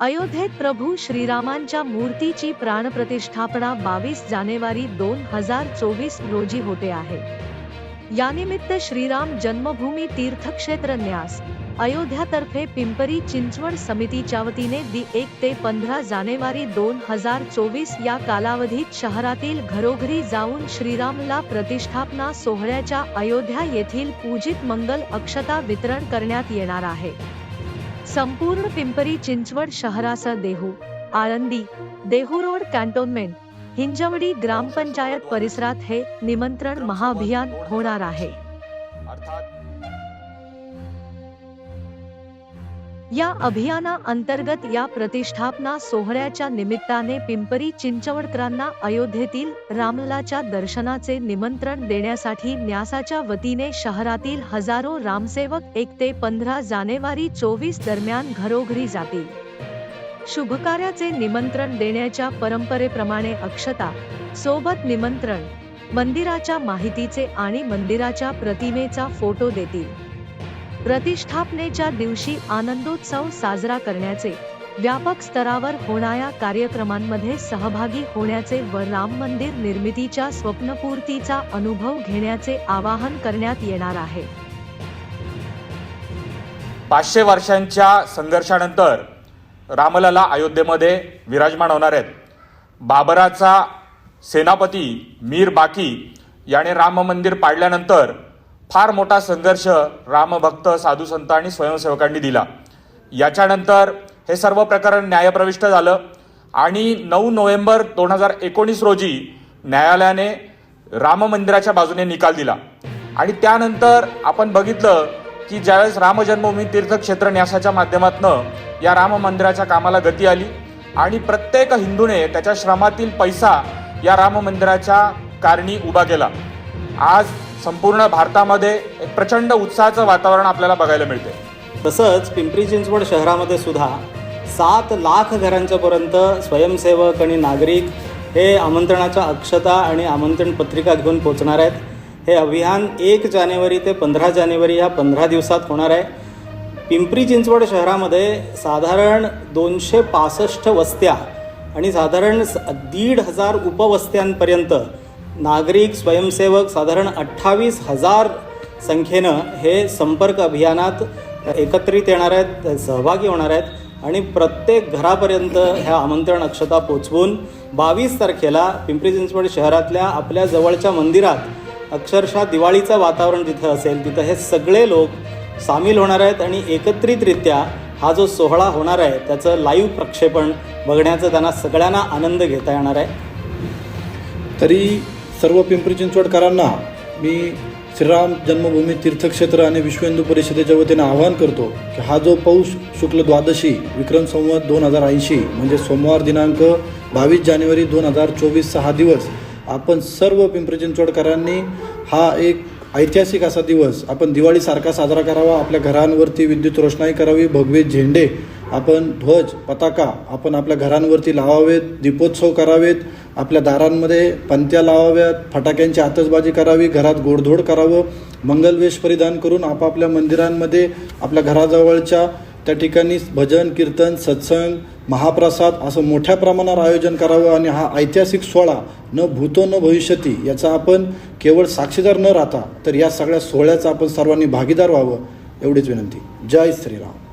अयोध्येत प्रभू श्रीरामांच्या मूर्तीची प्राणप्रतिष्ठापना बावीस जानेवारी दोन हजार चोवीस रोजी होते आहे. यानिमित्त श्रीराम जन्मभूमी तीर्थक्षेत्र न्यास अयोध्यातर्फे पिंपरी चिंचवड समितीच्या वतीने दि एक ते पंधरा जानेवारी दोन हजार चोवीस या कालावधीत शहरातील घरोघरी जाऊन श्रीरामला प्रतिष्ठापना सोहळ्याच्या अयोध्या येथील पूजित मंगल अक्षता वितरण करण्यात येणार आहे. संपूर्ण पिंपरी चिंचवड शहरासह देहू. आळंदी देहू रोड कॅन्टोन्मेंट हिंजवडी ग्रामपंचायत परिसरात हे निमंत्रण महाअभियान होणार आहे. या अभियाना अंतर्गत या प्रतिष्ठापना सोहळ्याच्या निमित्ताने पिंपरी चिंचवडकरांना अयोध्येतील रामलाच्या दर्शनाचे निमंत्रण देण्यासाठी न्यासाच्या वतीने शहरातील हजारो रामसेवक एक ते पंधरा जानेवारी चोवीस दरम्यान घरोघरी जातील. शुभकार्याचे निमंत्रण देण्याच्या परंपरेप्रमाणे अक्षता सोबत निमंत्रण मंदिराच्या माहितीचे आणि मंदिराच्या प्रतिमेचा फोटो देतील. प्रतिष्ठापनेच्या दिवशी आनंदोत्सव साजरा करण्याचे व्यापक स्तरावर होणाऱ्या कार्यक्रमांमध्ये सहभागी होण्याचे व राम मंदिर निर्मितीच्या स्वप्नपूर्तीचा अनुभव घेण्याचे आवाहन करण्यात येणार आहे. पाचशे वर्षांच्या संघर्षानंतर रामलला अयोध्येमध्ये विराजमान होणार आहेत. बाबराचा सेनापती मीर बाकी याने राम मंदिर पाडल्यानंतर फार मोठा संघर्ष रामभक्त साधू संत आणि स्वयंसेवकांनी दिला. याच्यानंतर हे सर्व प्रकरण न्यायप्रविष्ट झालं आणि नऊ नोव्हेंबर दोन हजार एकोणीस रोजी न्यायालयाने राम मंदिराच्या बाजूने निकाल दिला. आणि त्यानंतर आपण बघितलं की ज्यावेळेस राम जन्मभूमी तीर्थक्षेत्र न्यासाच्या माध्यमातनं या राम मंदिराच्या कामाला गती आली आणि प्रत्येक हिंदूने त्याच्या श्रमातील पैसा या राम मंदिराच्या कारणी उभा केला. आज संपूर्ण भारतामध्ये एक प्रचंड उत्साहाचं वातावरण आपल्याला बघायला मिळते तसंच पिंपरी चिंचवड शहरामध्ये सुद्धा सात लाख घरांच्यापर्यंत स्वयंसेवक आणि नागरिक हे आमंत्रणाच्या अक्षता आणि आमंत्रण पत्रिका घेऊन पोचणार आहेत. हे अभियान एक जानेवारी ते पंधरा जानेवारी ह्या पंधरा दिवसात होणार आहे. पिंपरी चिंचवड शहरामध्ये साधारण दोनशे पासष्ट वस्त्या आणि साधारण स- दीड हजार उपवस्त्यांपर्यंत नागरिक स्वयंसेवक साधारण अठ्ठावीस हजार संख्येनं हे संपर्क अभियानात एकत्रित येणार आहेत सहभागी होणार आहेत आणि प्रत्येक घरापर्यंत ह्या आमंत्रण अक्षता पोचवून बावीस तारखेला पिंपरी चिंचवड शहरातल्या आपल्या जवळच्या मंदिरात अक्षरशः दिवाळीचं वातावरण जिथं असेल तिथं हे सगळे लोक सामील होणार आहेत आणि एकत्रितरित्या हा जो सोहळा होणार आहे त्याचं लाईव्ह प्रक्षेपण बघण्याचं त्यांना सगळ्यांना आनंद घेता येणार आहे. तरी सर्व पिंपरी चिंचवडकरांना मी श्रीराम जन्मभूमी तीर्थक्षेत्र आणि विश्व हिंदू परिषदेच्या वतीनं आवाहन करतो की हा जो पौष शुक्ल द्वादशी विक्रम संवत दोन हजार ऐंशी म्हणजे सोमवार दिनांक बावीस जानेवारी दोन हजार चोवीस सहा दिवस आपण सर्व पिंपरी चिंचवडकरांनी हा एक ऐतिहासिक असा दिवस आपण दिवाळीसारखा साजरा करावा आपल्या घरांवरती विद्युत रोषणाई करावी भगवे झेंडे आपण ध्वज पताका आपण आपल्या घरांवरती लावावेत दीपोत्सव करावेत आपल्या दारांमध्ये पंत्या लावाव्यात फटाक्यांची आतषबाजी करावी घरात गोडधोड करावं मंगलवेश परिधान करून आपापल्या मंदिरांमध्ये आपल्या घराजवळच्या त्या ठिकाणी भजन कीर्तन सत्संग महाप्रसाद असं मोठ्या प्रमाणावर आयोजन करावं आणि हा ऐतिहासिक सोहळा न भूतो न भविष्यती याचा आपण केवळ साक्षीदार न राहता तर या सगळ्या सोहळ्याचा आपण सर्वांनी भागीदार व्हावं एवढीच विनंती. जय श्रीराम.